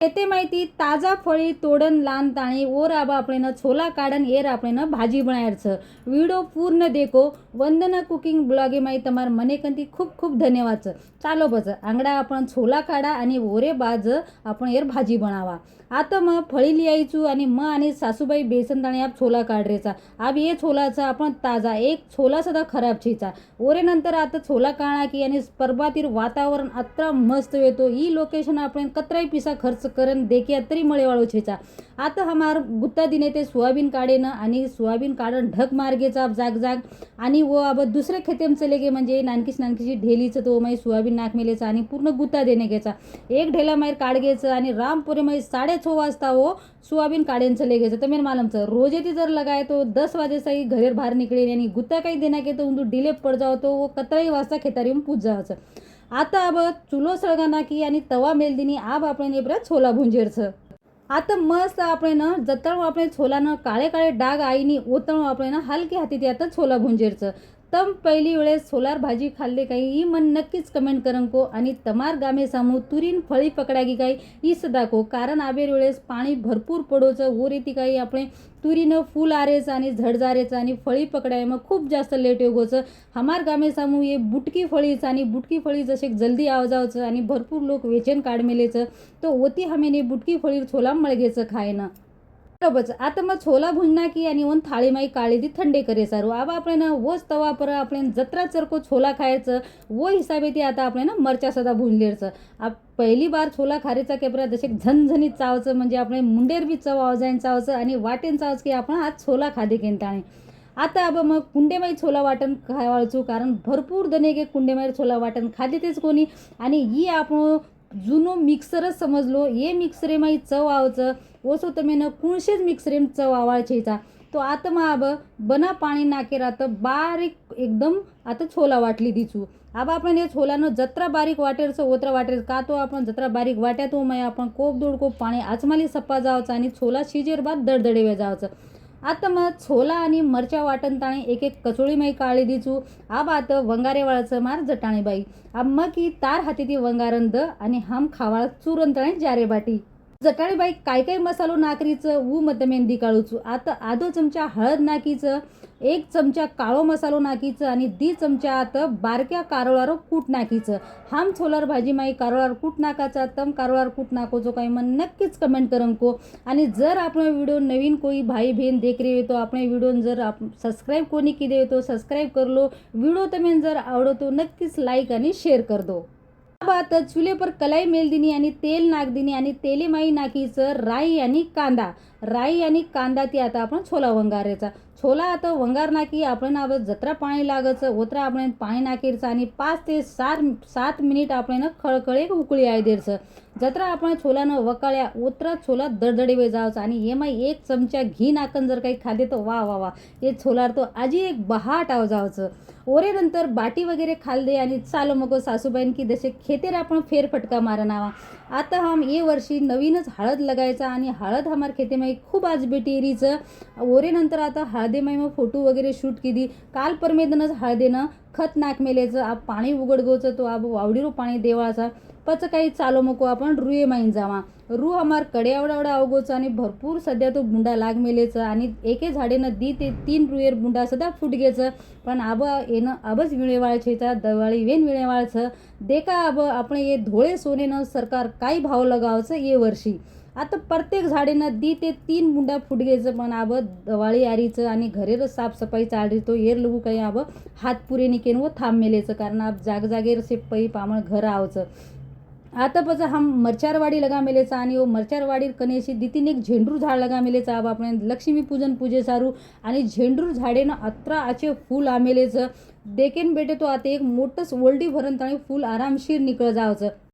येते माहिती ताजा फळी तोडन लान ताणी ओर आबा આપણે છોલા કાઢન એર આપણે ભાજી બનાયર છે વિડીયો પૂર્ણ દેખો વંદના કુકિંગ બ્લોગે માઈ તમારા મને કંતી ખૂબ ખૂબ ધન્યવાદ છે ચાલો બસ આંગડા आपण છોલા કાઢા आणि ઓરે બાજ आपण એર भाजी बनावा आता मग फळी लिहायचू आणि मग आणि सासूबाई बेसन ताणी आप छोला काढरेचा आप ये छोलाचा आपण ताजा एक छोला सुद्धा खराब छीचा ओरे नंतर आता छोला काढा की आणि परबातील वातावरण अत्र मस्त येतो ही लोकेशन आपण कतराई पिसा खर्च करन देखी तरी मळेवाळू छेचा. आता हमार गुत्ता दिने ते सोयाबीन काढेन आणि सोयाबीन काढून ढग मार्गेचा जाग जाग आणि व अब दुसऱ्या खेतेम चले गे म्हणजे नानकीस नानकीची ढेलीचं तो माई सोयाबीन नाक मेलेचा आणि पूर्ण गुत्ता देणे घ्यायचा एक ढेला माहीर काढ घ्यायचं आणि रामपुरे माई साडे छो वाजता वो सोयाबीन काढेन चले घ्यायचं तर मेन मालमचं रोजे ती जर लगाय तो दस वाजेचाही घरेर बाहेर निकळे आणि गुत्ता काही देना के तो उंदू डिले पड जावतो तो कतराही वाजता खेतारी येऊन आता अब चुलो सळगा नाकी आणि तवा मेलदिनी आब आपण एबरा छोला भुंजेर छ आता मस्त आपण ना जतळ आपण छोला ना काळे काळे डाग आईनी ओतळ आपण ना हलके हातीत आता छोला भुंजेर छ तम पहिली वेळेस सोलार भाजी खाल्ले काही ही मन नक्कीच कमेंट करन को आणि तमार गामे सामू तुरीन फळी पकडागी काही ही दाखव कारण आबेर वेळेस पाणी भरपूर पडोचं वर येते काही આપણે तुरीनं फूल आरेचं आणि झडजारेचं आणि फळी पकडाय मग खूप जास्त लेट योगोचं हमार गामे सामू ये बुटकी फळीचं आणि बुटकी फळी जसे जल्दी आवजावचं आणि भरपूर लोक वेचन काढ मेलेचं तो ओती हमेने बुटकी फळी छोला मळगेचं खायनं बरोबर आता मग छोला भुंजना की आणि ओन थाळी माई काळी ती थंडे करे सारू आबा આપણે ना वोच तवा पर આપણે जत्रा चरको छोला खायचं वो हिसाबे ती आता આપણે ना मरचा सदा भुंजलेरचं आप पहिली बार छोला खारेचा केपरा जसे झणझणीत चावायचं म्हणजे આપણે मुंडेर बी चव आवाजायन चावायचं आणि वाटेन चावच की आपण आज छोला खादे केंताणे आता अब मग कुंडेमाई छोला वाटण खावाळचू कारण भरपूर दने गे कुंडेमाई छोला वाटण खाते तेच कोणी आणि ही आपण जुनो मिक्सरच समजलो. ये मिक्सरे माई चव आवचं ओसो तमेनं कुणशेच मिक्सरेम चव आवाळचेचा तो आता माब बना पाणी नाके राहतं. बारीक एकदम आता छोला वाटली दिसू आबा आपण हे छोलानं जत्रा बारीक वाटेरचं ओतरा वाटेर का तो आपण जत्रा बारीक वाट्यात हो मय आपण कोप दोड कोप पाणी आचमाली सप्पा जावचं आणि छोला शिजेर बाद दडदडे जावचं. आता मग छोला आणि मरच्या वाटण ताणे एक एक कचोळी माई काळी दिचू आबा आता वंगारे वाळचं मार जटाणे बाई आब मग की तार हाती ती वंगारन द आणि हम खावाळ चुरंतणे जारे बाटी जटाळीबाई काय काय मसालो नाकरीचं ऊ मध्यमेंदी काळूचू आता आधो चमचा हळद नाकीचं एक चमचा काळो मसालो नाकीचं आणि दी चमचा आता बारक्या कारोळारो कूट नाकीचं हाम छोलार भाजी माई कारोळार कूट नाकाचा तम कारोळार कूट नाकोचो काही मन नक्कीच कमेंट को. आणि जर आपण व्हिडिओ नवीन कोई भाई बहीण देखरे येतो हो आपण व्हिडिओ जर आप सबस्क्राईब कोणी किती येतो सबस्क्राईब करलो व्हिडिओ तमेन जर आवडतो नक्कीच लाईक आणि शेअर कर दो. बात आता चुले पर कलाई मेल दिनी आणि तेल नागदिनी आणि तेलेमाई नाकीचं राई आणि कांदा. राई आणि कांदा ती आता आपण छोला वंगारायचा छोला आता वंगार नाकी आपण आपण जत्रा पाणी लागायचं ओतरा आपण पाणी नाकीरचं आणि पाच ते सात सात मिनिट आपण खळखळे उकळी आहे जत्रा आपण छोलानं वकाळ्या ओतरा छोला दडदडे जावचं. आणि हे एक चमचा घी नाकन जर काही खादे तर वा वा वा. ये छोलार तो आजी एक बहाट आव जावचं. ओरे नंतर बाटी वगैरे खाल दे आणि चालो मग सासूबाईन की जसे खेतेर आपण फेरफटका मारनावा आता हम ये वर्षी नवीनच हळद लगायचा आणि हळद हमार खेतेमाई खूप आज बेटेरीचं ओरे नंतर आता हळदेमाई मग फोटो वगैरे शूट केली काल परमेदनच हळदेनं खत नाक मेलेचं आप पाणी उघडगोचं तो आप वावडीरो पाणी देवाचा. पच काही चालो मको आपण रुये माईन जावा. रू हमारकडे एवढा आवडा आणि भरपूर सध्या तो बुंडा लाग मेलेचं आणि एके झाडेनं दी ते तीन रुएर बुंडा सध्या फुट घ्यायचं पण आब येणं अबच विळेवाळचेचा दवाळी वेन विळेवाळचं. देखा अब आपण ये धोळे सोनेनं सरकार काही भाव लगावचं ये वर्षी. आता प्रत्येक झाडेनं दी ते तीन बुंडा फुट घ्यायचं पण आब दवाळी आरीचं आणि घरेर साफसफाई चालतो तो येर लगू काही आब हात पुरे निकेन व थांब मेलेचं. कारण आप जागजागेर से पै पामळ घर आवचं. आता पच हम मरचारवाडी लगा मेलेचा आणि ओ मरचारवाडीर कनेशी दितीने एक झेंडूर झाड लगा मेलेचा अब आपण लक्ष्मी पूजन पूजे सारू आणि झेंडूर झाडेनं अत्रा आचे फूल आमेलेचं देखेन बेटे तो आता एक मोठंच ओल्डी भरण आणि फूल आरामशीर निकळ जावचं.